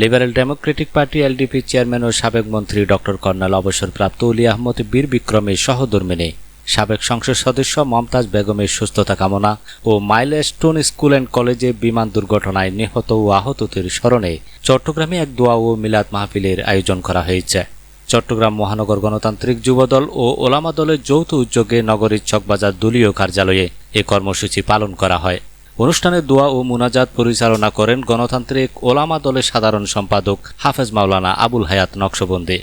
Liberal democratic party LDP chairman ও সাবেক মন্ত্রী doctor colonel অবসরপ্রাপ্ত উলি আহমদ বীর বিক্রমের সহধর্মিনী সাবেক সংসদ সদস্য মমতাজ বেগমের সুস্থতা কামনা ও মাইলস্টোন স্কুল অ্যান্ড কলেজে বিমান দুর্ঘটনায় নিহত ও আহতদের স্মরণে চট্টগ্রামে এক দোয়া ও মিলাদ মাহফিলের আয়োজন করা হয়েছে। চট্টগ্রাম মহানগর গণতান্ত্রিক যুবদল ও ওলামা দলের যৌথ উদ্যোগে নগরীর চকবাজার দলীয় কার্যালয়ে এ কর্মসূচি পালন করা হয়। অনুষ্ঠানে দোয়া ও মুনাজাত পরিচালনা করেন গণতান্ত্রিক ওলামা দলের সাধারণ সম্পাদক হাফেজ মাওলানা আবুল হায়াত নকশবন্দি।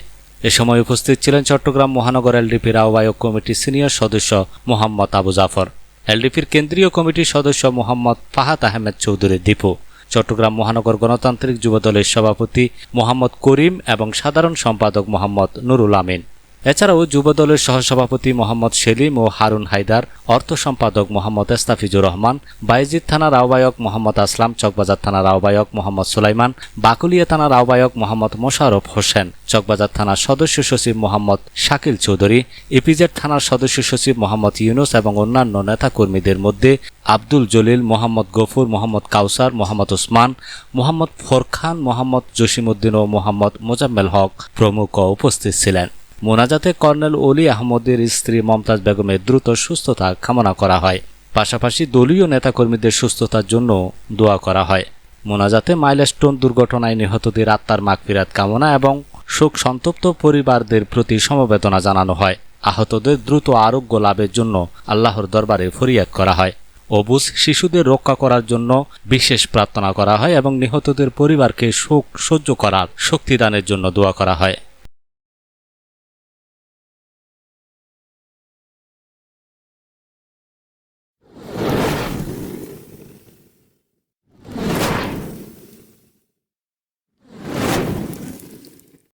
এ সময় উপস্থিত ছিলেন চট্টগ্রাম মহানগর এলডিপির আহ্বায়ক কমিটির সিনিয়র সদস্য মোহাম্মদ আবু জাফর, এলডিপির কেন্দ্রীয় কমিটির সদস্য মোহাম্মদ ফাহাদ আহমেদ চৌধুরী দীপু, চট্টগ্রাম মহানগর গণতান্ত্রিক যুবদলের সভাপতি মোহাম্মদ করিম এবং সাধারণ সম্পাদক মোহাম্মদ নুরুল আমিন। এছাড়াও যুবদলের সহসভাপতি মোহাম্মদ সেলিম ও হারুন হায়দার, অর্থ সম্পাদক মোহাম্মদ এস্তাফিজুর রহমান বাইজিদ থানার আহ্বায়ক মোহাম্মদ আসলাম চকবাজার থানার আহ্বায়ক মোহাম্মদ সুলাইমান, বাকুলিয়া থানার আহ্বায়ক মোহাম্মদ মোশারফ হোসেন, চকবাজার থানার সদস্য সচিব মোহাম্মদ শাকিল চৌধুরী, ইপিজেড থানার সদস্য সচিব মোহাম্মদ ইউনুস এবং অন্যান্য নেতাকর্মীদের মধ্যে আব্দুল জলিল, মোহাম্মদ গফুর, মোহাম্মদ কাউসার, মোহাম্মদ ওসমান, মোহাম্মদ ফোরখান, মোহাম্মদ জসিমউদ্দিন ও মোহাম্মদ মোজাম্মেল হক প্রমুখ উপস্থিত ছিলেন। মোনাজাতে কর্নেল অলি আহমদের স্ত্রী মমতাজ বেগমের দ্রুত সুস্থতা কামনা করা হয়। পাশাপাশি দলীয় নেতাকর্মীদের সুস্থতার জন্য দোয়া করা হয়। মোনাজাতে মাইলস্টোন দুর্ঘটনায় নিহতদের আত্মার মাগফিরাত কামনা এবং শোক সন্তপ্ত পরিবারদের প্রতি সমবেদনা জানানো হয়। আহতদের দ্রুত আরোগ্য লাভের জন্য আল্লাহর দরবারে ফরিয়াদ করা হয়। অবুজ শিশুদের রক্ষা করার জন্য বিশেষ প্রার্থনা করা হয় এবং নিহতদের পরিবারকে শোক সহ্য করার শক্তিদানের জন্য দোয়া করা হয়।